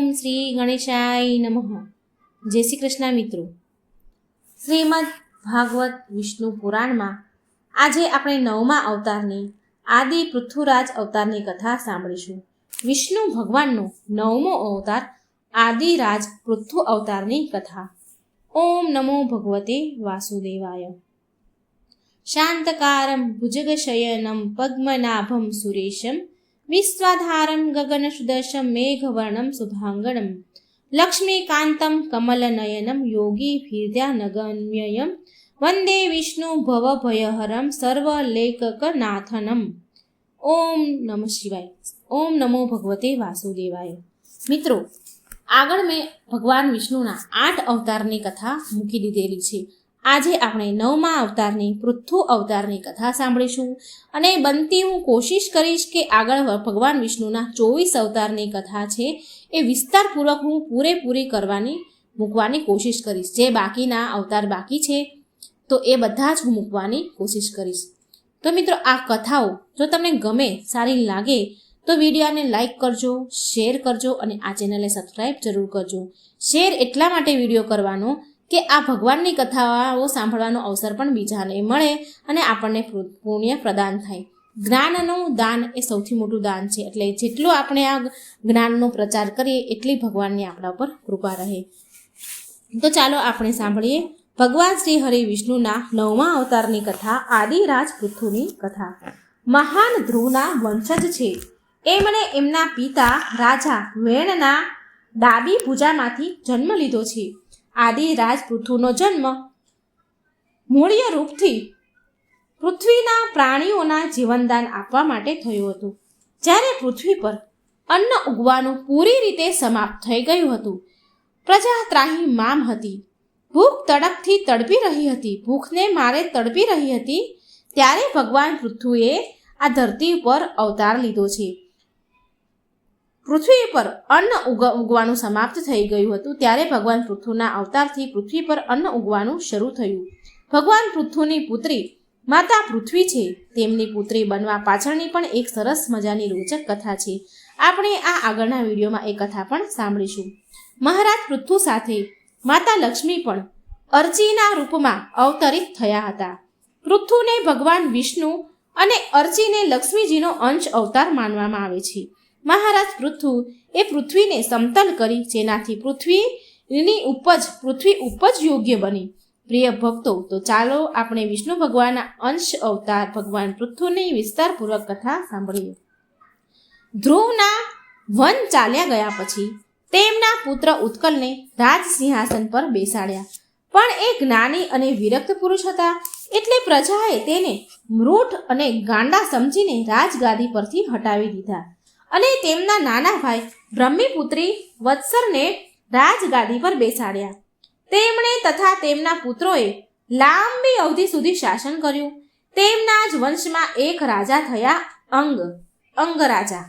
ઓમ શ્રી ગણેશાય નમઃ. જય શ્રી કૃષ્ણ મિત્રો. શ્રીમદ ભાગવત વિષ્ણુ પુરાણમાં આજે આપણે નવમા અવતારની આદિ પૃથ્વીરાજ અવતારની કથા સાંભળીશું. વિષ્ણુ ભગવાનનો નવમો અવતાર આદિરાજ પૃથ્વ અવતારની કથા. ઓમ નમો ભગવતે વાસુદેવાય. શાંતકારમ ભુજગશયનમ પદ્મનાભમ સુરેશમ વિશ્વાધારમ ગગનસુદર્શમ મેઘવર્ણમ શુભાંગણમ લક્ષ્મીકાંતમ કમલનયનમ યોગી ભીર્યાનગમ્યયમ વંદે વિષ્ણુ ભવભયહરમ સર્વલેકકનાથનમ ઓમ નમઃ શિવાય ઓમ નમો ભગવતે વાસુદેવાય મિત્રો આગળ મેં ભગવાન વિષ્ણુના આઠ અવતારની કથા મૂકી દીધેલી છે. આજે આપણે નવમા અવતારની પૃથ્થુ અવતારની કથા સાંભળીશું અને બનતી હું કોશિશ કરીશ કે આગળ ભગવાન વિષ્ણુના ચોવીસ અવતારની કથા છે એ વિસ્તારપૂર્વક હું પૂરેપૂરી કરવાની, મૂકવાની કોશિશ કરીશ. જે બાકીના અવતાર બાકી છે, તો એ બધા જ હું મૂકવાની કોશિશ કરીશ. તો મિત્રો, આ કથાઓ જો તમને ગમે, સારી લાગે, તો વિડીયોને લાઈક કરજો, શેર કરજો અને આ ચેનલને સબસ્ક્રાઈબ જરૂર કરજો. શેર એટલા માટે વીડિયો કરવાનો કે આ ભગવાનની કથાઓ સાંભળવાનો અવસર પણ બીજાને મળે અને આપણને પુણ્ય પ્રદાન થાય. જ્ઞાનનું દાન એ સૌથી મોટું દાન છે. એટલે જેટલું આપણે આ જ્ઞાનનો પ્રચાર કરીએ, એટલી ભગવાનની આપણા ઉપર કૃપા રહે. તો ચાલો આપણે સાંભળીએ ભગવાન શ્રી હરિ વિષ્ણુના નવમા અવતારની કથા, આદિરાજ પૃથ્વીની કથા. મહાન ધ્રુવના વંશજ છે. એમણે એમના પિતા, રાજા વેણના ડાબી પૂજામાંથી જન્મ લીધો છે. આદિ રાજ પૃથુનો જન્મ. મૂળ્ય રૂપથી પૃથ્વીના પ્રાણીઓના જીવનદાન આપવા માટે થયું હતું. જ્યારે પૃથ્વી પર અન્ન ઉગવાનું પૂરી રીતે સમાપ્ત થઈ ગયું હતું પ્રજા ત્રાહી મામ હતી. ભૂખ તડપથી તડપી રહી હતી. ભૂખને મારે તડપી રહી હતી, ત્યારે ભગવાન પૃથ્વીએ આ ધરતી ઉપર અવતાર લીધો છે. પૃથ્વી પર અન્ન ઉગ, ઉગવાનું સમાપ્ત થઈ ગયું હતું, ત્યારે ભગવાન પૃથ્વીના અવતારથી પૃથ્વી પર અન્ન ઉગવાનું શરૂ થયું. ભગવાન પૃથ્વીની પુત્રી માતા પૃથ્વી છે. તેમની પુત્રી બનવા પાછળની પણ એક સરસ મજાની રોચક કથા છે. આપણે આ આગળના વિડીયોમાં એ કથા પણ સાંભળીશું. મહારાજ પૃથ્વી સાથે માતા લક્ષ્મી પણ અર્ચીના રૂપમાં અવતરિત થયા હતા. પૃથ્વીને ભગવાન વિષ્ણુ અને અર્ચીને લક્ષ્મીજીનો અંશ અવતાર માનવામાં આવે છે. મહારાજ પૃથુ એ પૃથ્વીને સમતલ કરી જેનાથી પૃથ્વીની ઉપજ, પૃથ્વી ઉપજ યોગ્ય બની. પ્રિય ભક્તો, તો ચાલો આપણે વિષ્ણુ ભગવાનના અંશ અવતાર ભગવાન પૃથ્વીની વિસ્તારપૂર્વક કથા સાંભળીએ. ધ્રુવના વન ચાલ્યા ગયા પછી તેમના પુત્ર ઉત્કલને રાજ સિંહાસન પર બેસાડ્યા. પણ એ જ્ઞાની અને વિરક્ત પુરુષ હતા એટલે પ્રજાએ તેને મૃઠ અને ગાંડા સમજીને રાજગાદી પરથી હટાવી દીધા. અને તેમના નાના ભાઈ બ્રહ્મીપુત્રી વત્સરને રાજગાદી પર બેસાડ્યા. તેમણે તથા તેમના પુત્રોએ લાંબી અવધિ સુધી શાસન કર્યું. તેમના જ વંશમાં એક રાજા થયા અંગ અંગ રાજા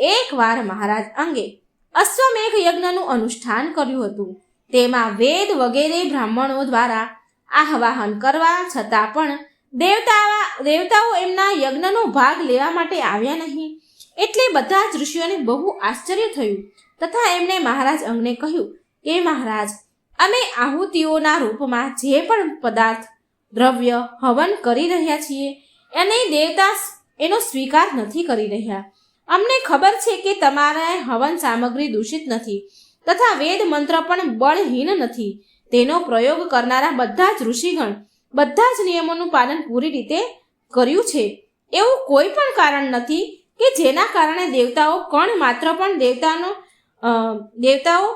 એકવાર મહારાજ અંગે અશ્વમેઘ યજ્ઞનું અનુષ્ઠાન કર્યું હતું. તેમાં વેદ વગેરે બ્રાહ્મણો દ્વારા આહવાહન કરવા છતાં પણ દેવતા દેવતાઓ એમના યજ્ઞનો ભાગ લેવા માટે આવ્યા નહીં. એટલે બધા જ ઋષિઓને બહુ આશ્ચર્ય થયું. તથા એમણે મહારાજ અંગને કહ્યું કે મહારાજ, અમે આહુતિઓના રૂપમાં જે પણ પદાર્થ, દ્રવ્ય, હવન કરી રહ્યા છીએ અને દેવતા એનો સ્વીકાર નથી કરી રહ્યા. અમને ખબર છે કે તમારા હવન સામગ્રી દૂષિત નથી, તથા વેદ મંત્ર પણ બળહીન નથી. તેનો પ્રયોગ કરનારા બધા જ ઋષિગણ બધા જ નિયમોનું પાલન પૂરી રીતે કર્યું છે. એવું કોઈ પણ કારણ નથી કે જેના કારણે દેવતાઓ કણ માત્ર પણ દેવતાનો દેવતાઓ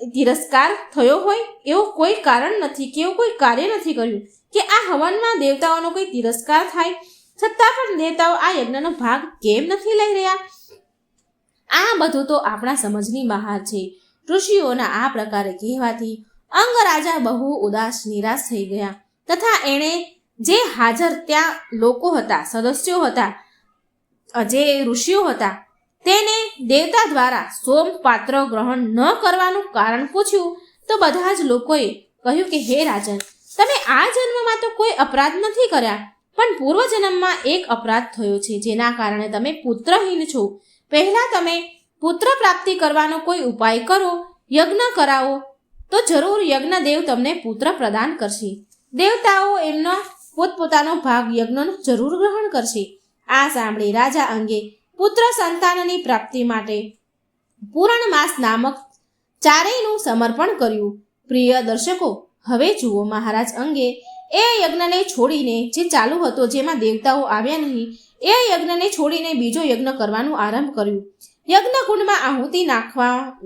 તિરસ્કાર થયો હોય એવું કોઈ કારણ નથી કે એવું કોઈ કાર્ય નથી કર્યું. કે આ હવનમાં દેવતાઓનો કોઈ તિરસ્કાર થાય છતાં પણ દેવતાઓ આ યજ્ઞનો ભાગ કેમ નથી લઈ રહ્યા? આ બધું તો આપણા સમજની બહાર છે. ઋષિઓના આ પ્રકારે કહેવાથી અંગરાજા બહુ ઉદાસ, નિરાશ થઈ ગયા. તથા એણે જે હાજર ત્યાં લોકો હતા, સદસ્યો હતા જે ઋષિઓ હતા, તેને દેવતા દ્વારા સોમ પાત્ર ગ્રહણ ન કરવાનું કારણ પૂછ્યું, તો બધા જ લોકોએ કહ્યું કે, હે રાજન, તમે આ જન્મમાં તો કોઈ અપરાધ નથી કર્યા, પણ પૂર્વ જન્મમાં એક અપરાધ થયો છે, જેના કારણે તમે પુત્રહીન છો. પહેલા તમે પુત્ર પ્રાપ્તિ કરવાનો કોઈ ઉપાય કરો, યજ્ઞ કરાવો, તો જરૂર યજ્ઞ દેવ તમને પુત્ર પ્રદાન કરશે. દેવતાઓ એમનો પોતપોતાનો ભાગ યજ્ઞનો જરૂર ગ્રહણ કરશે. આ સાંભળી રાજા અંગે પુત્ર સંતાનની પ્રાપ્તિ માટે પૂરણ માસ નામક ચારેયનું સમર્પણ કર્યું. પ્રિય દર્શકો, હવે જુઓ મહારાજ અંગે એ યજ્ઞને છોડીને જે ચાલુ હતો, જેમાં દેવતાઓ આવ્યા નહીં, એ યજ્ઞને છોડીને બીજો યજ્ઞ કરવાનું આરંભ કર્યું. યજ્ઞ કુંડમાં આહુતિ નાખવા,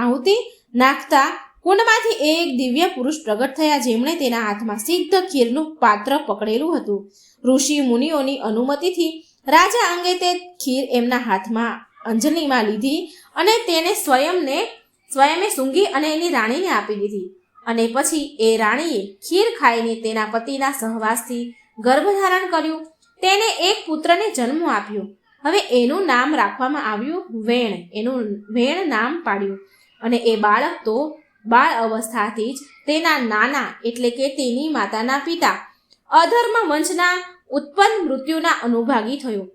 આહુતિ નાખતા કુંડમાંથી એક દિવ્ય પુરુષ પ્રગટ થયા. જેમણે તેના હાથમાં સિદ્ધ ખીરનું પાત્ર પકડેલું હતું. ઋષિ મુનિઓની અનુમતિથી રાજા અંગે તે ખીર એમના હાથમાં અંજલિમાં લીધી અને તેને સ્વયંને, સ્વયંએ સૂંઘી અને એની રાણીને આપી દીધી. અને પછી એ રાણીએ ખીર ખાઈને તેના પતિના સહવાસથી ગર્ભધારણ કર્યું. તેને એક પુત્રને જન્મ આપ્યો. હવે એનું નામ રાખવામાં આવ્યું વેણ. એનું વેણ નામ પાડ્યું. અને એ બાળક તો બાળ અવસ્થાથી જ તેના નાના એટલે કે તેની માતાના પિતા અધર્મ વંશના ઉત્પન્ન મૃત્યુના અનુભાગી થયો.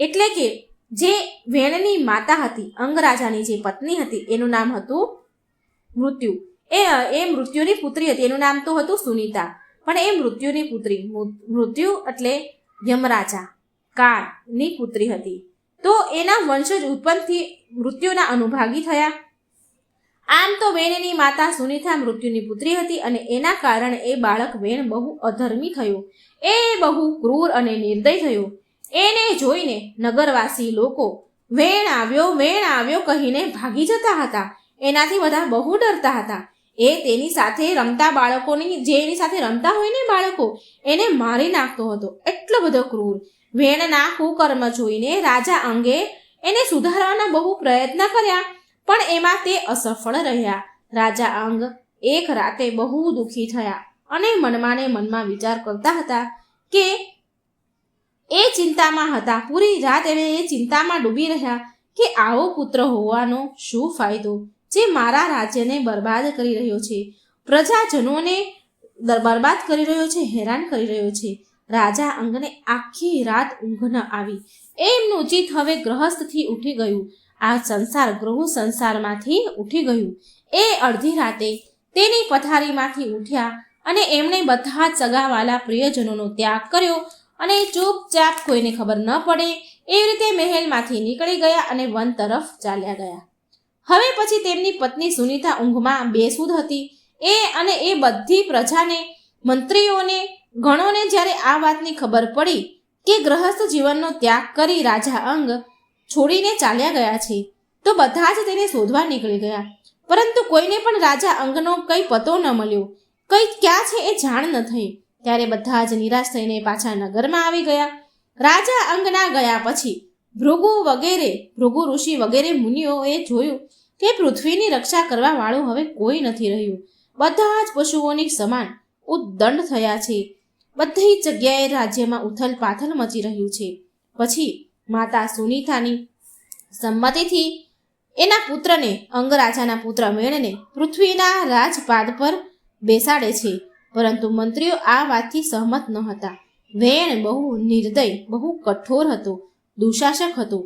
એટલે કે જે વેણની માતા હતી, અંગરાજાની જે પત્ની હતી, એનું નામ હતું મૃત્યુ. એ એ મૃત્યુની પુત્રી હતી, એનું નામ તો હતું સુનીતા. પણ એ મૃત્યુની પુત્રી, મૃત્યુ એટલે યમરાજા, કાળની પુત્રી હતી. તો એના વંશજ ઉત્પન્નથી મૃત્યુના અનુભાગી થયા. આમ તો વેણની માતા સુનીતા મૃત્યુની પુત્રી હતી અને એના કારણે એ બાળક વેણ બહુ અધર્મી થયો. એ બહુ ક્રૂર અને નિર્દય થયો. એને જોઈને નગરવાસી લોકો, વેણ આવ્યો વેણ આવ્યો કહીને ભાગી જતા હતા. એનાથી બધા બહુ ડરતા હતા. એ તેની સાથે રમતા બાળકોની, જે એની સાથે રમતા હોય ને બાળકો, એને મારી નાખતો હતો. એટલો બધો ક્રૂર. વેણના કુકર્મ જોઈને રાજા અંગે એને સુધારવાના બહુ પ્રયત્ન કર્યા. પણ એમાં તે અસફળ રહ્યા. રાજા અંગ એક રાતે બહુ દુઃખી થયા અને મનમાંને મનમાં વિચાર કરતા હતા કે એ ચિંતામાં હતા. પૂરી રાત એને એ ચિંતામાં ડૂબી રહ્યા કે આવો પુત્ર હોવાનો શું ફાયદો? જે મારા રાજ્યને બરબાદ કરી રહ્યો છે. પ્રજાજનોને બરબાદ કરી રહ્યો છે, હેરાન કરી રહ્યો છે. રાજા અંગને આખી રાત ઊંઘ ન આવી. એમનું ચિત્ત હવે ગ્રહસ્થથી ઉઠી ગયું. આ સંસાર ગૃહ સંસારમાંથી ઉઠી ગયું. એ અડધી રાતે તેની પથારીમાંથી ઉઠ્યા અને એમણે બધા જ સગાવાલા પ્રિયજનોનો ત્યાગ કર્યો અને ચૂપચાપ કોઈને ખબર ન પડે એ રીતે મહેલમાંથી નીકળી ગયા અને વન તરફ ચાલ્યા ગયા. હવે પછી તેમની પત્ની સુનીતા ઊંઘમાં બેસુદ હતી. એ અને એ બધી પ્રજાને, મંત્રીઓને, ગણોને જ્યારે આ વાતની ખબર પડી કે ગ્રહસ્થ જીવનનો ત્યાગ કરી રાજા અંગ છોડીને ચાલ્યા ગયા છે. તો બધા જ તેને શોધવા નીકળી ગયા. પરંતુ કોઈને પણ રાજા અંગનો કંઈ પતો ન મળ્યો. કંઈ ક્યાં છે એ જાણ ન થઈ. ત્યારે બધા જ નિરાશ થઈને પાછા નગરમાં આવી ગયા. રાજા અંગના ગયા પછી ભૃગુ વગેરે, ભૃગુ ઋષિ વગેરે મુનિઓએ જોયું કે પૃથ્વીની રક્ષા કરવા વાળું હવે કોઈ નથી રહ્યું. બધા જ પશુઓની સમાન ઉદ્દંડ થયા છે. બધી જગ્યાએ રાજ્યમાં ઉથલ પાથલ મચી રહ્યું છે. પછી માતા સુનીતાની સંમતિથી એના પુત્રને અંગરાજાના પુત્ર મેણને પૃથ્વીના રાજપાદ પર બેસાડે છે. પરંતુ મંત્રીઓ આ વાતથી સહમત ન હતા. વેણ બહુ નિર્દય, બહુ કઠોર હતો, દુશાસક હતો.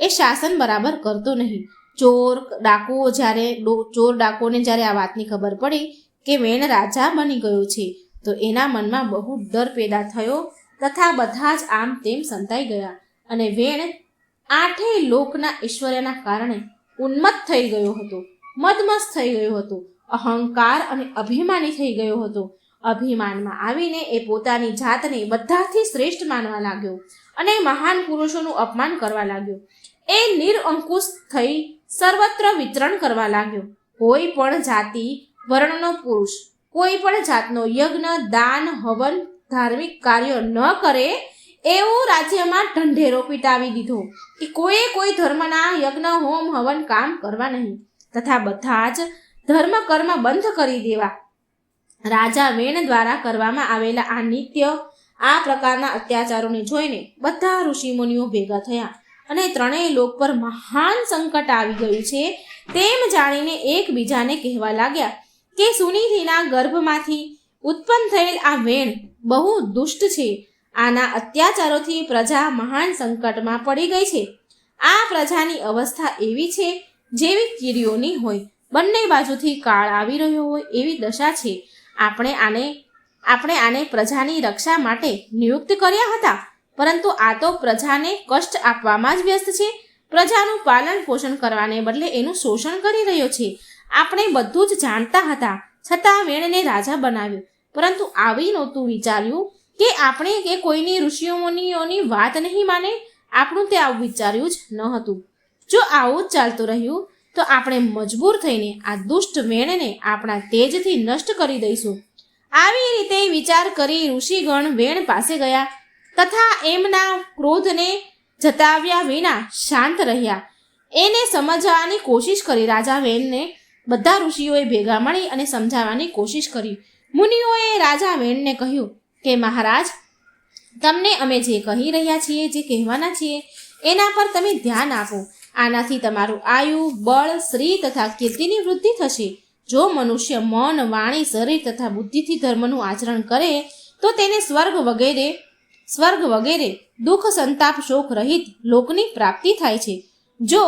એ શાસન બરાબર કરતો નહીં. ચોર ડાકુઓ જ્યારે ચોર ડાકોને જ્યારે આ વાતની ખબર પડી કે વેણ રાજા બની ગયો છે, તો એના મનમાં બહુ ડર પેદા થયો. તથા બધા જ આમ તેમ સંતાઈ ગયા. અને વેણ આઠેય લોકના ઐશ્વર્યના કારણે ઉન્મત્ત થઈ ગયો હતો, મદમસ્ત થઈ ગયો હતો, અહંકાર અને અભિમાની થઈ ગયો હતો. અભિમાનમાં આવીને એ પોતાની જાતને બધાથી શ્રેષ્ઠ માનવા લાગ્યો અને મહાન પુરુષોનું અપમાન કરવા લાગ્યો. એ નિરઅંકુશ થઈ સર્વત્ર વિતરણ કરવા લાગ્યો. કોઈ પણ જાતિ, વર્ણનો પુરુષ, કોઈ પણ જાતનો યજ્ઞ, દાન, હવન, ધાર્મિક કાર્ય ન કરે એવું રાજ્યમાં ઢંઢેરો પીટાવી દીધો કે કોઈએ કોઈ ધર્મના યજ્ઞ, હોમ, હવન કામ કરવા નહીં. તથા બધા જ ધર્મ કર્મ બંધ કરી દેવા. રાજા વેણ દ્વારા કરવામાં આવેલા આ નિત્ય, આ પ્રકારના અત્યાચારોને જોઈને બધા ઋષિમુનિઓ ભેગા થયા અને ત્રણેય લોક પર મહાન સંકટ આવી ગયું છે તેમ જાણીને એકબીજાને કહેવા લાગ્યા કે સુનિધિના ગર્ભમાંથી ઉત્પન્ન થયેલ આ વેણ બહુ દુષ્ટ છે. આના અત્યાચારોથી પ્રજા મહાન સંકટમાં પડી ગઈ છે. આ પ્રજાની અવસ્થા એવી છે જેવી કીડીઓની હોય. બંને બાજુથી કાળ આવી રહ્યો હોય એવી દશા છે. આપણે આને આપણે આને પ્રજાની રક્ષા માટે નિયુક્ત કર્યા હતા. પરંતુ આ તો પ્રજાને કષ્ટ આપવામાં જ વ્યસ્ત છે. પ્રજાનું પાલન પોષણ કરવાને બદલે એનું શોષણ કરી રહ્યો છે. આપણે બધું જ જાણતા હતા. છતાં વેણને રાજા બનાવ્યો. પરંતુ આવી નહોતું વિચાર્યું કે આપણે કે કોઈની ઋષિઓ મુનિઓની વાત નહીં માને? આપણું તે આવું વિચાર્યું જ ન હતું. જો આવું જ ચાલતું રહ્યું, તો આપણે મજબૂર થઈને આ દુષ્ટ વેણને આપણા તેજથી નષ્ટ કરી દઈશું. આવી રીતે વિચાર કરી ઋષિગણ વેણ પાસે ગયા. તથા એમના ક્રોધને જતાવ્યા વિના શાંત રહ્યા. એને સમજવાની કોશિશ કરી રાજા વેણને બધા ઋષિઓએ ભેગા મળી અને સમજાવવાની કોશિશ કરી. મુનિઓએ રાજા વેણને કહ્યું કે મહારાજ, તમને અમે જે કહી રહ્યા છીએ, જે કહેવાના છીએ, એના પર તમે ધ્યાન આપો. આનાથી તમારું આયુ, બળ શ્રી તથા કીર્તિની વૃદ્ધિ થશે. જો મનુષ્ય મન, વાણી, શરીર તથા બુદ્ધિથી ધર્મનું આચરણ કરે, તો તેને સ્વર્ગ વગેરે સ્વર્ગ વગેરે દુઃખ, સંતાપ, શોક રહિત લોકની પ્રાપ્તિ થાય છે. જો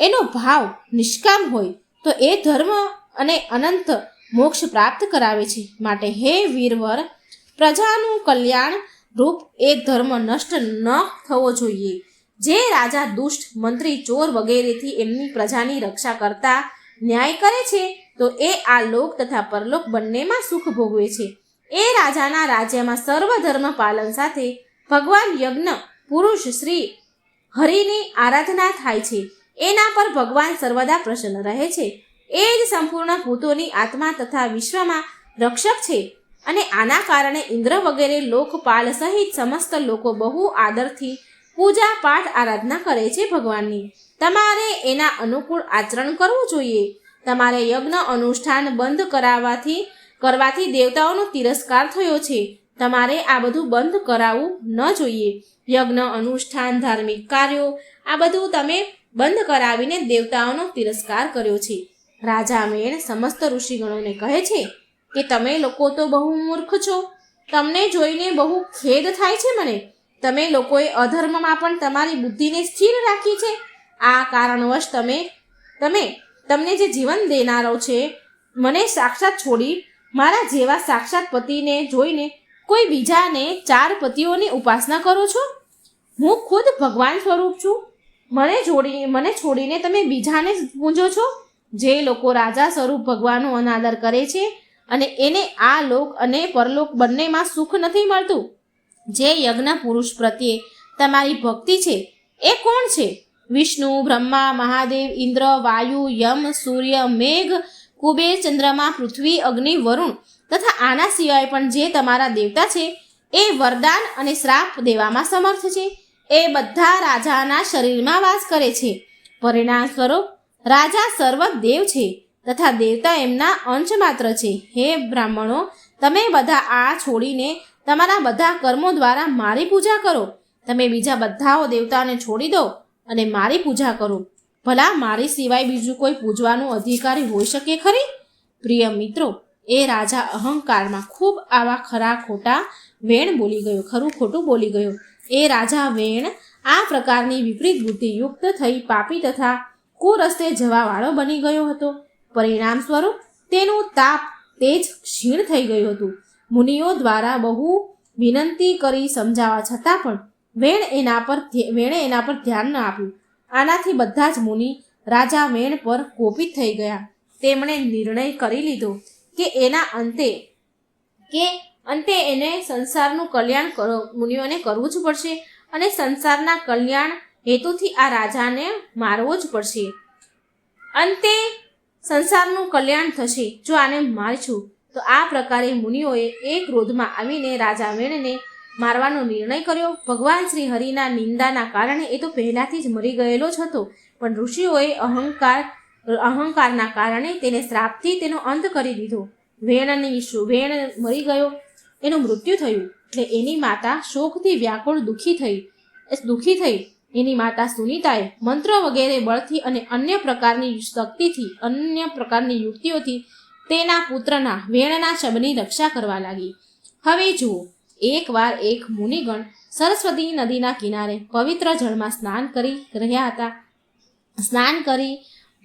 એનો ભાવ નિષ્કામ હોય, તો એ ધર્મ અને અનંત મોક્ષ પ્રાપ્ત કરાવે છે. માટે હે વીરવર પ્રજાનું કલ્યાણ રૂપ એ ધર્મ નષ્ટ ન થવો જોઈએ. જે રાજા દુષ્ટ મંત્રી ચોર વગેરેથી એમની પ્રજાની રક્ષા કરતા ન્યાય કરે છે, તો એ આ લોક તથા પરલોક બંનેમાં સુખ ભોગવે છે. એ રાજાના રાજ્યમાં સર્વ ધર્મ પાલન સાથે ભગવાન યજ્ઞ, પુરુષ શ્રી હરિની આરાધના થાય છે. એના પર ભગવાન સર્વદા પ્રસન્ન રહે છે. એ જ સંપૂર્ણ ભૂતોની આત્મા તથા વિશ્વમાં રક્ષક છે. અને આના કારણે ઇન્દ્ર વગેરે લોકપાલ સહિત સમસ્ત લોકો બહુ આદરથી પૂજા પાઠ આરાધના કરે છે ભગવાનની. તમારે એના અનુકૂળ આચરણ કરવું જોઈએ. તમારે યજ્ઞ અનુષ્ઠાન બંધ કરાવવાથી કરવાથી દેવતાઓનો તિરસ્કાર થયો છે. તમારે આ બધું બંધ કરાવવું ન જોઈએ. યજ્ઞ અનુષ્ઠાન, ધાર્મિક કાર્યો, આ બધું તમે બંધ કરાવીને દેવતાઓનો તિરસ્કાર કર્યો છે. રાજા મેણ સમસ્ત ઋષિગણોને કહે છે કે તમે લોકો તો બહુ મૂર્ખ છો. તમને જોઈને બહુ ખેદ થાય છે મને. તમે લોકોએ અધર્મમાં પણ તમારી બુદ્ધિને સ્થિર રાખી છે. આ કારણવશ તમે તમે, તમને જે જીવન દેનારો છે, મને સાક્ષાત છોડી, મારા જેવા સાક્ષાત પતિને જોઈને કોઈ બીજાને ચાર પતિઓની ઉપાસના કરો છો? હું ખુદ ભગવાન સ્વરૂપ છું. મને જોડી, મને છોડીને તમે બીજાને પૂજો છો? જે લોકો રાજા સ્વરૂપ ભગવાનનો અનાદર કરે છે અને એને આ લોક અને પરલોક બંનેમાં સુખ નથી મળતું. જે યજ્ઞ પુરુષ પ્રત્યે તમારી ભક્તિ છે, એ કોણ છે? વિષ્ણુ, બ્રહ્મા, મહાદેવ, ઇન્દ્ર, વાયુ, યમ, સૂર્ય, મેઘ, કુબેર, ચંદ્રમા, પૃથ્વી, અગ્નિ, વરુણ તથા આના સિવાય પણ જે તમારા દેવતા છે, એ વરદાન અને શ્રાપ દેવામાં સમર્થ છે. એ બધા રાજાના શરીરમાં વાસ કરે છે. પરિણામ સ્વરૂપ રાજા સર્વ દેવ છે. તથા દેવતા એમના અંશ માત્ર છે. હે બ્રાહ્મણો, તમે બધા આ છોડીને તમારા બધા કર્મો દ્વારા મારી પૂજા કરો. તમે બીજા બધાઓ દેવતાને છોડી દો અને મારી પૂજા કરો. ભલા મારી સિવાય બીજું કોઈ પૂજવાનું અધિકારી હોઈ શકે ખરી? પ્રિય મિત્રો, એ રાજા અહંકારમાં ખૂબ આવા ખરા ખોટા વેણ બોલી ગયો, ખરું ખોટું બોલી ગયો. એ રાજા વેણ આ પ્રકારની વિપરીત બુદ્ધિયુક્ત થઈ પાપી તથા કુરસ્તે જવાવાળો બની ગયો હતો. પરિણામ સ્વરૂપ તેનું તાપ તેજ ક્ષીણ થઈ ગયું હતું. મુનિઓ દ્વારા બહુ વિનંતી કરી સમજાવવા છતાં પણ વેણ એના પર વેણે એના પર ધ્યાન ન આપ્યું. આનાથી બધા જ મુનિ રાજા વેણ પર કોપિત થઈ ગયા. તેમણે નિર્ણય કરી લીધો કે એના અંતે, કે અંતે એને સંસારનું કલ્યાણ મુનિઓને કરવું જ પડશે અને સંસારના કલ્યાણ હેતુથી આ રાજાને મારવો જ પડશે. અંતે સંસારનું કલ્યાણ થશે. જો આને મારશું, તો આ પ્રકારે મુનિઓએ એક ક્રોધમાં આવીને રાજા વેણને મારવાનો નિર્ણય કર્યો. ભગવાન શ્રી હરિના નિંદાના કારણે એ તો પહેલાથી જ મરી ગયેલો જ હતો, પણ ઋષિઓએ અહંકાર, અહંકારના કારણે તેને શ્રાપથી તેનો અંત કરી દીધો. વેણની વેણ મરી ગયો. એનું મૃત્યુ થયું. એટલે એની માતા શોકથી વ્યાકુળ દુઃખી થઈ દુઃખી થઈ. એની માતા સુનીતાએ મંત્ર વગેરે બળથી અને અન્ય પ્રકારની શક્તિથી, અન્ય પ્રકારની યુક્તિઓથી તેના પુત્રના વેણના શબની રક્ષા કરવા લાગી. હવે જુઓ, એકવાર એક મુનિગણ સરસ્વતી નદીના કિનારે પવિત્ર જળમાં સ્નાન કરી રહ્યા હતા. સ્નાન કરી,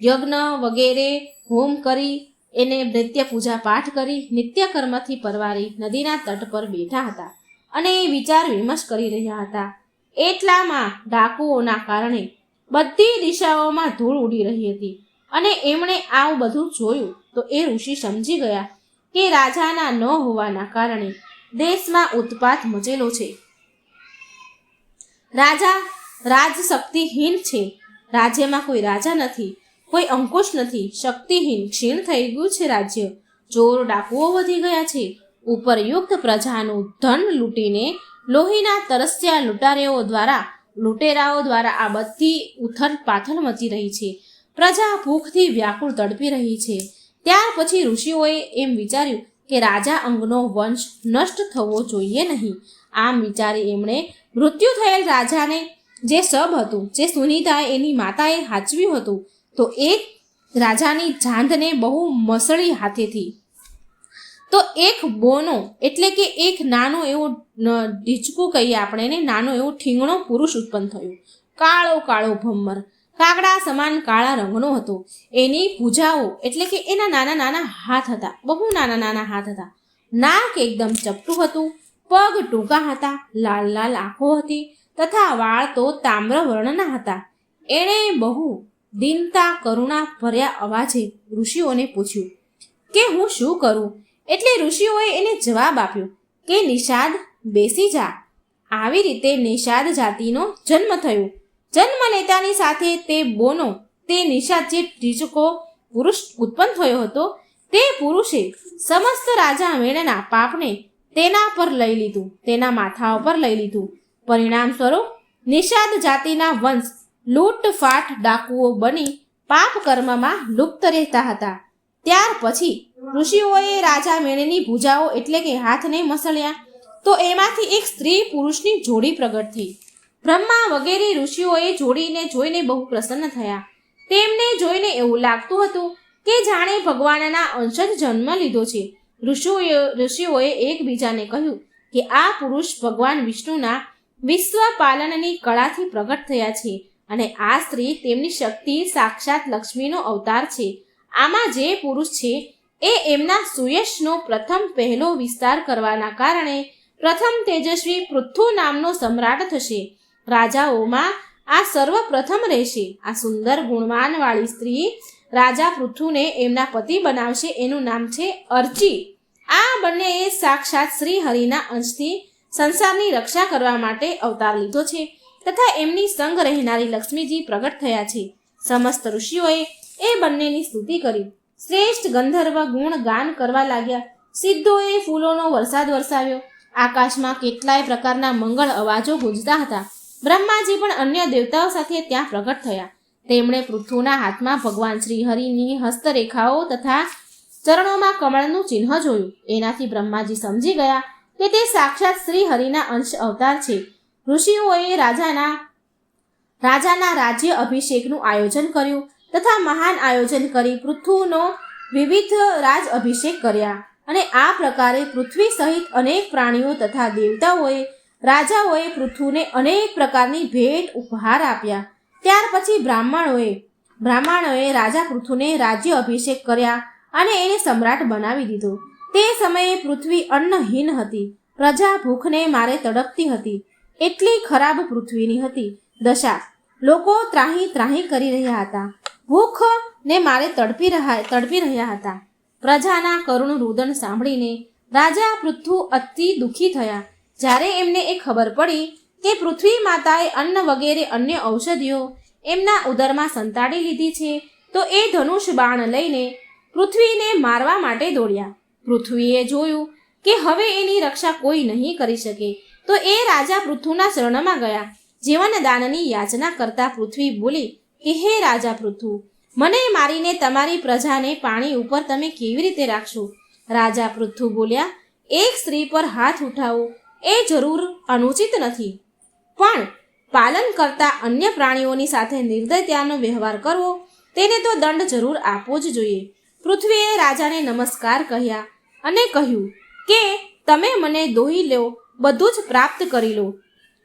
યજ્ઞ વગેરે, હોમ કરી, એને નૃત્ય પૂજા પાઠ કરી, નિત્ય કર્મથી પરવારી નદીના તટ પર બેઠા હતા અને એ વિચાર વિમર્શ કરી રહ્યા હતા. એટલામાં ડાકુઓના કારણે બધી દિશાઓમાં ધૂળ ઉડી રહી હતી. અને એમણે આવું બધું જોયું તો એ ઋષિ સમજી ગયા કે રાજાના ન હોવાના કારણે દેશમાં ઉત્પાત મચેલો છે. રાજા રાજશક્તિહીન છે. રાજ્યમાં કોઈ રાજા નથી, કોઈ અંકુશ નથી, શક્તિહીન ક્ષીણ થઈ ગયું છે રાજ્ય. ચોર ડાકુઓ વધી ગયા છે. ઉપરયુક્ત પ્રજાનું ધન લૂંટીને લોહીના તરસ્યા લૂંટારેઓ દ્વારા, લૂંટેરાઓ દ્વારા આ બધી ઉથલ પાથલ મચી રહી છે. પ્રજા ભૂખથી વ્યાકુળ તડપી રહી છે. ત્યાર પછી ઋષિઓએ એમ વિચાર્યું કે રાજા અંગનો વંશ નષ્ટ થવો જોઈએ નહીં. આમ વિચારી એમણે મૃત્યુ થયેલ રાજાને, જે સબ હતું, જે સુનિતાએ એની માતાએ હાચવ્યું હતું, તો એ રાજાની જાંધને બહુ મસળી હાથેથી તો એક બોનો એટલે કે એક નાનો એવો ઢીચકું કહીએ આપણે એને, નાનો એવો ઠીંગણો પુરુષ ઉત્પન્ન થયો. કાળો કાળો ભમ્મર કાગડા સમાન કાળા રંગનો હતો. એની પૂજાઓ એટલે કે એના નાના નાના હાથ હતા. બહુ નાના નાના હાથ હતા. નાક એકદમ ચપટું હતું. પગ ટૂંકા હતા. લાલ લાલ આંખો હતી. તથા વાળ તો તામ્ર વર્ણના હતા. એણે બહુ દીનતા, કરુણા ભર્યા અવાજે ઋષિઓને પૂછ્યું કે હું શું કરું? એટલે ઋષિઓએ એને જવાબ આપ્યો કે નિષાદ બેસી જા. આવી રીતે નિષાદ જાતિનો જન્મ થયો. જન્મ લેતાની સાથે તે બોનો, તે નિષાદ જે ટીચકો પુરુષ ઉત્પન્ન થયો હતો, તે પુરુષે સમસ્ત રાજા મેળના પાપને તેના પર લઈ લીધું, તેના માથા ઉપર લઈ લીધું. પરિણામ સ્વરૂપ નિષાદ જાતિના વંશ લૂંટફાટ ડાકુઓ બની પાપ કર્મમાં લુપ્ત રહેતા હતા. ત્યાર પછી ઋષિઓએ રાજા મેળની ભૂજાઓ એટલે કે હાથને મસળ્યા. તો એમાંથી એક સ્ત્રી પુરુષની જોડી પ્રગટ થઈ. બ્રહ્મા વગેરે ઋષિઓએ જોડીને જોઈને બહુ પ્રસન્ન થયા. તેમને જોઈને એવું લાગતું હતું કે જાણે ભગવાનના અંશ જન્મ લીધો છે. ઋષિઓએ ઋષિઓએ એકબીજાને કહ્યું કે આ પુરુષ ભગવાન વિષ્ણુના વિશ્વ પાલનની કળાથી પ્રગટ થયા છે અને આ સ્ત્રી તેમની શક્તિ સાક્ષાત લક્ષ્મીનો અવતાર છે. આમાં જે પુરુષ છે, એ એમના સુયશનો પ્રથમ પહેલો વિસ્તાર કરવાના કારણે પ્રથમ તેજસ્વી પૃથ્થુ નામનો સમ્રાટ થશે. રાજાઓમાં આ સર્વપ્રથમ રહેશે. આ સુંદર ગુણવાનવાળી સ્ત્રી રાજા પૃથ્થુને એમના પતિ બનાવશે, એનું નામ છે અર્ચી આ બંનેએ સાક્ષાત શ્રી હરિના અંશથી સંસારની રક્ષા કરવા માટે અવતાર લીધો છે તથા એમની સંગ રહેનારી લક્ષ્મીજી પ્રગટ થયા છે. સમસ્ત ઋષિઓએ એ બંનેની સ્તુતિ કરી. શ્રેષ્ઠ ગંધર્વ ગુણ ગાન કરવા લાગ્યા. સિદ્ધોએ ફૂલોનો વરસાદ વરસાવ્યો. આકાશમાં કેટલાય પ્રકારના મંગળ અવાજો ગુંજતા હતા. બ્રહ્માજી પણ અન્ય દેવતાઓ સાથે ત્યાં પ્રગટ થયા. તેમણે પૃથ્વીના હાથમાં ભગવાન શ્રી હરિની હસ્તરેખાઓ તથા ચરણોમાં કમળનું ચિહ્ન જોયું. એનાથી બ્રહ્માજી સમજી ગયા કે તે સાક્ષાત શ્રી હરિના અંશ અવતાર છે. ઋષિઓએ રાજાના રાજાના રાજ્ય અભિષેકનું આયોજન કર્યું. તથા મહાન આયોજન કરી પૃથ્વીનો વિવિધ રાજ અભિષેક કર્યા અને આ પ્રકારે પૃથ્વી સહિત અનેક પ્રાણીઓ તથા દેવતાઓએ, રાજાઓએ પૃથ્વીને અનેક પ્રકારની ભેટ ઉપહાર આપ્યા. ત્યાર પછી બ્રાહ્મણોએ બ્રાહ્મણોએ રાજા પૃથ્વીને રાજ્ય અભિષેક કર્યા અને એને સમ્રાટ બનાવી દીધો. તે સમયે પૃથ્વી અન્નહીન હતી. પ્રજા ભૂખને મારે તડપતી હતી. એટલી ખરાબ પૃથ્વીની હતી દશા. લોકો ત્રાહી ત્રાહી કરી રહ્યા હતા. ભૂખ ને મારે તડપી રહ્યા તડપી રહ્યા હતા. પ્રજાના કરુણ રુદન સાંભળીને રાજા પૃથ્વી અતિ દુઃખી થયા. જ્યારે એમને એ ખબર પડી કે પૃથ્વી માતાએ અન્ન વગેરે અન્ય ઔષધિઓ એમના ઉદરમાં સંતાડી લીધી છે, તો એ ધનુષ બાણ લઈને પૃથ્વીને મારવા માટે દોડ્યા. પૃથ્વીએ જોયું કે હવે એની રક્ષા કોઈ નહીં કરી શકે, તો એ રાજા પૃથ્વીના શરણમાં ગયા. જીવનદાનની યાચના કરતા પૃથ્વી બોલી કે હે રાજા પૃથુ, મને મારીને તમારી પ્રજાને પાણી ઉપર તમે કેવી રીતે રાખશો? રાજા પૃથુ બોલ્યા, એક સ્ત્રી પર હાથ ઉઠાવો, એ જરૂર અનુચિત નથી. પણ પાલન કરતા અન્ય પ્રાણીઓની સાથે નિર્દયતાનો વ્યવહાર કરવો, તેને તો દંડ જરૂર આપવો જ જોઈએ. પૃથ્વીએ રાજાને નમસ્કાર કહ્યા અને કહ્યું કે, તમે મને દોહી લો, બધું જ પ્રાપ્ત કરી લો.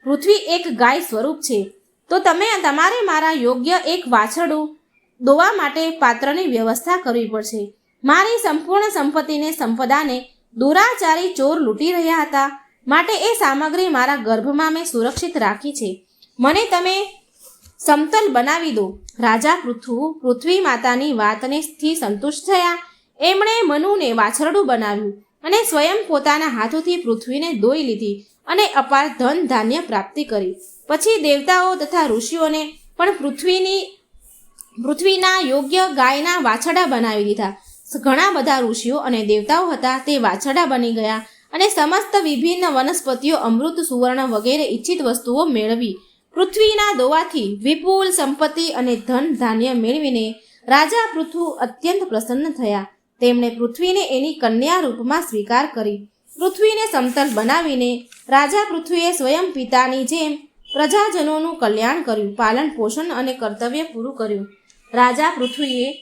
પૃથ્વી એક ગાય સ્વરૂપ છે. તો તમે તમારે મારા યોગ્ય એક વાછરડું દોવા માટે પાત્રની વ્યવસ્થા કરવી પડશે. મારી સંપૂર્ણ સંપત્તિને સંપદાને દુરાચારી ચોર લૂંટી રહ્યા હતા. માટે એ સામગ્રી મારા ગર્ભમાં મેં સુરક્ષિત રાખી છે. મને તમે સમતલ બનાવી દો. રાજા પૃથ્વ, પૃથ્વી માતાની વાતને થી સંતુષ્ટ થયા. એમણે મનુને વાછરડું બનાવ્યું અને સ્વયં પોતાના હાથોથી પૃથ્વીને દોઈ લીધી અને અપાર ધન ધાન્ય પ્રાપ્તિ કરી. પછી દેવતાઓ તથા ઋષિઓને પણ પૃથ્વીની, પૃથ્વીના યોગ્ય ગાયના વાછડા બનાવી દીધા. ઘણા બધા ઋષિઓ અને દેવતાઓ હતા, તે વાછડા બની ગયા અને સમસ્ત વિભિન્ન વનસ્પતિઓ, અમૃત, સુવર્ણ વગેરે ઈચ્છિત વસ્તુઓ મેળવી. પૃથ્વીના દોવાથી વિપુલ સંપત્તિ અને ધન ધાન્ય મેળવીને રાજા પૃથુ અત્યંત પ્રસન્ન થયા. તેમણે પૃથ્વીને એની કન્યા રૂપમાં સ્વીકાર કરી. પૃથ્વીને સમતલ બનાવીને રાજા પૃથ્વીએ સ્વયં પિતાની જેમ પ્રજાજનોનું કલ્યાણ કર્યું, પાલન, પોષણ અને કર્તવ્ય પૂરું કર્યું. રાજા પૃથ્વીએ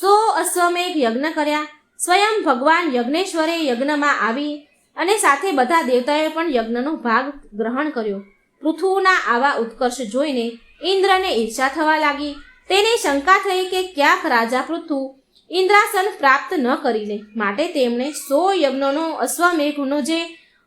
સો અશ્વમેઘ યજ્ઞ કર્યા. સ્વયં ભગવાન યજ્ઞેશ્વરે યજ્ઞમાં આવી અને સાથે બધા દેવતાઓએ પણ યજ્ઞનો ભાગ ગ્રહણ કર્યો. પૃથ્વીના આવા ઉત્કર્ષ જોઈને ઇન્દ્રને ઈર્ષા થવા લાગી. તેને શંકા થઈ કે ક્યાંક રાજા પૃથુ ઇન્દ્રાસન પ્રાપ્ત ન કરી લે માટે તેમણે સો યજ્ઞનો અશ્વમેઘનો જે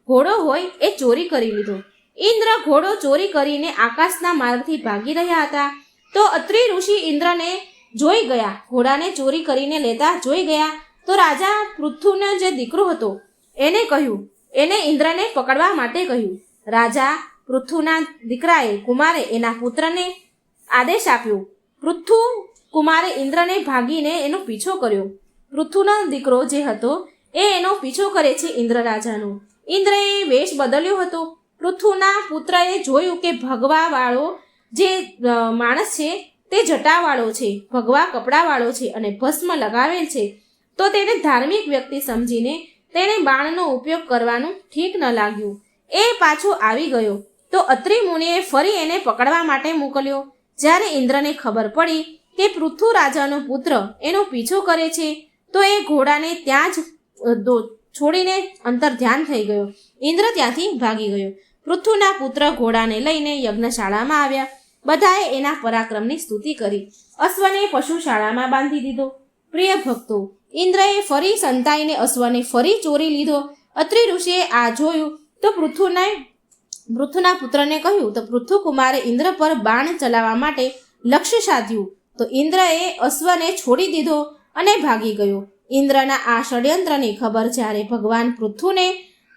ઘોડો હોય એ ચોરી કરી લીધો. ઇન્દ્ર ઘોડો ચોરી કરીને આકાશના માર્ગથી ભાગી રહ્યા હતા. તો અત્રિ ઋષિ ઇન્દ્રને જોઈ ગયા. ઘોડાને ચોરી કરીને લેતા જોઈ ગયા. તો રાજા પૃથ્વીનો જે દીકરો હતો, એને કહ્યું, એને ઇન્દ્રને પકડવા માટે કહ્યું. રાજા પૃથ્વીના દીકરાએ કુમારે એના પુત્રને આદેશ આપ્યો. પૃથુ કુમારે ઇન્દ્રને ભાગીને એનો પીછો કર્યો. પૃથ્વીનો દીકરો જે હતો, એ એનો પીછો કરે છે ઇન્દ્ર રાજાનો ઇન્દ્રએ વેશ બદલ્યો હતો. પૃથુના પુત્રએ જોયું કે ભગવાવાળો જે માણસ છે તે જટાવાળો છે, ભગવા કપડાવાળો છે અને ભસ્મ લગાવેલ છે, તો તેને ધાર્મિક વ્યક્તિ સમજીને તેણે બાણનો ઉપયોગ કરવાનું ઠીક ન લાગ્યું. એ પાછો આવી ગયો. તો અત્રિ મુનિએ ફરી એને પકડવા માટે મોકલ્યો. જ્યારે ઇન્દ્રને ખબર પડી કે પૃથુ રાજાનો પુત્ર એનો પીછો કરે છે, તો એ ઘોડાને ત્યાં જ છોડીને અંતર ધ્યાન થઈ ગયો. ઇન્દ્ર ત્યાંથી ભાગી ગયો. પૃથુના પુત્ર ઘોડાને લઈને યજ્ઞશાળામાં આવ્યા. બધાએ એના પરાક્રમની સ્તુતિ કરી. અશ્વને પશુશાળામાં બાંધી દીધો. પ્રિય ભક્તો, ઇન્દ્રએ ફરી સંતાઈને અશ્વને ફરી ચોરી લીધો. અત્રિ ઋષિએ આ જોયું તો પૃથ્વીને પૃથુના પુત્રને કહ્યું, તો પૃથુ કુમારે ઇન્દ્ર પર બાણ ચલાવવા માટે લક્ષ્ય સાધ્યું. તો ઇન્દ્રએ અશ્વને છોડી દીધો અને ભાગી ગયો. ઇન્દ્રના આ ષડયંત્રની ખબર જ્યારે ભગવાન પૃથુને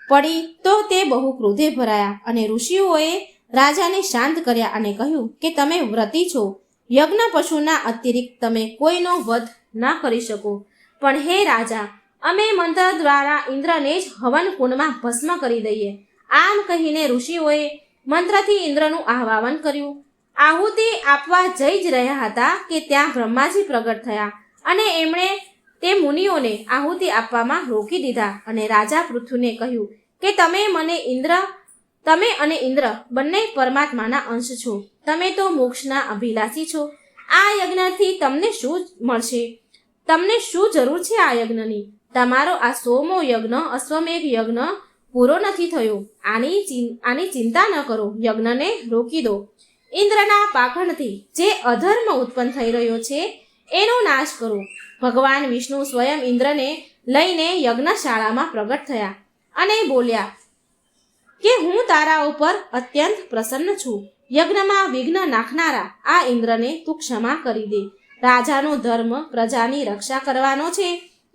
પડી તો તે બહુ ક્રોધે ભરાયા અને ઋષિઓએ રાજાને શાંત કર્યા અને કહ્યું કે તમે વ્રતી છો. યજ્ઞ પશુના અતિરિક્ત તમે કોઈનો વધ ના કરી શકો. પણ હે રાજા, અમે મંત્ર દ્વારા ઇન્દ્રને જ હવન કુંડમાં ભસ્મ કરી દઈએ. આમ કહીને ઋષિઓએ મંત્રથી ઇન્દ્રનું આહવાન કર્યું. આહુતિ આપવા જઈ જ રહ્યા હતા કે ત્યાં બ્રહ્માજી પ્રગટ થયા અને એમણે તે મુનિઓને આહુતિ આપવામાં રોકી દીધા અને રાજા પૃથ્વીને કહ્યું કે તમે મને ઇન્દ્ર, તમે અને ઇન્દ્ર બંને પરમાત્માના અંશ છો. તમે તો મોક્ષના અભિલાષી છો. આ યજ્ઞથી તમને શું મળશે? તમને શું જરૂર છે આ યજ્ઞની? તમારો આ સોમો યજ્ઞ, અશ્વમેઘ યજ્ઞ પૂરો નથી થયો. આની આની ચિંતા ન કરો. યજ્ઞને રોકી દો. ઇન્દ્રના પાખંડથી જે અધર્મ ઉત્પન્ન થઈ રહ્યો છે એનો નાશ કરો. ભગવાન વિષ્ણુ સ્વયં ઇન્દ્રને લઈને યજ્ઞશાળામાં પ્રગટ થયા અને બોલ્યા, કે હું તારા ઉપર અત્યંત પ્રસન્ન છું. યજ્ઞમાં વિઘ્ન નાખનારા આ ઇન્દ્રને તું ક્ષમા કરી દે. રાજાનો ધર્મ પ્રજાની રક્ષા કરવાનો છે.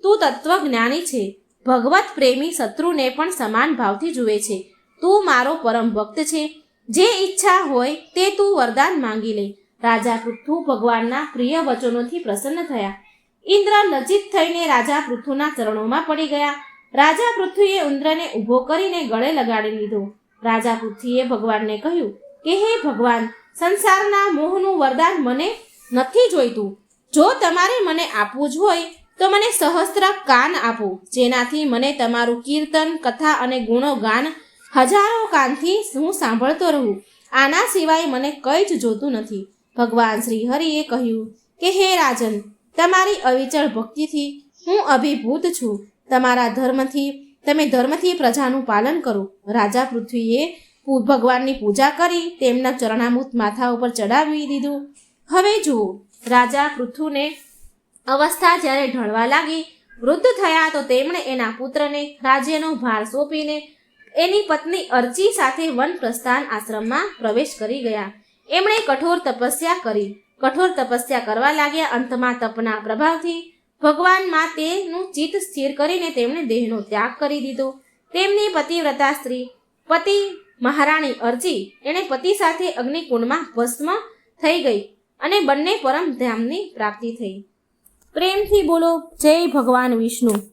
તું તત્વજ્ઞાની છે. ભગવત પ્રેમી શત્રુને પણ સમાન ભાવથી જુએ છે. તું મારો પરમ ભક્ત છે. જે ઈચ્છા હોય તે તું વરદાન માંગી લે. રાજા પૃથુ ભગવાનના પ્રિય વચનોથી પ્રસન્ન થયા. ઇન્દ્ર લજ્જિત થઈને રાજા પૃથુના ચરણોમાં પડી ગયા. રાજા પૃથ્વીએ ઇન્દ્રને ઊભો કરીને ગળે લગાડી લીધો. રાજા પૃથ્વીએ ભગવાનને કહ્યું કે, હે ભગવાન, સંસારના મોહનું વરદાન મને નથી જોઈતું. જો તમારે મને આપવું જ હોય, તો મને સહસ્ત્ર કાન આપો, જેનાથી મને તમારું કીર્તન, કથા અને ગુણો ગાન હજારો કાનથી હું સાંભળતો રહું. આના સિવાય મને કંઈ જ જોતું નથી. ભગવાન શ્રી હરિએ કહ્યું કે, હે રાજન, તમારી અવિચળ ભક્તિથી હું અભિભૂત છું. તમારા ધર્મથી, તમે ધર્મથી પ્રજાનું પાલન કરો. રાજા પૃથ્વીએ ભગવાનની પૂજા કરી, તેમના ચરણામૃત માથા ઉપર ચડાવી દીધું. હવે જુઓ, રાજા પૃથુને અવસ્થા જ્યારે ઢળવા લાગી, વૃદ્ધ થયા તો તેમણે એના પુત્રને રાજ્યનો ભાર સોંપીને એની પત્ની અરજી સાથે વન પ્રસ્થાન આશ્રમમાં પ્રવેશ કરી ગયા. એમણે કઠોર તપસ્યા કરી. કઠોર તપસ્યા કરવા લાગ્યા અંતમાં તપના પ્રભાવથી ભગવાનમાં તેનું ચિત્ત સ્થિર કરીને તેમણે દેહનો ત્યાગ કરી દીધો. તેમની પતિવ્રતા સ્ત્રી, પતિ મહારાણી અરજી એણે પતિ સાથે અગ્નિકુંડમાં ભસ્મ થઈ ગઈ અને બંને પરમ ધામની પ્રાપ્તિ થઈ. પ્રેમથી બોલો, જય ભગવાન વિષ્ણુ.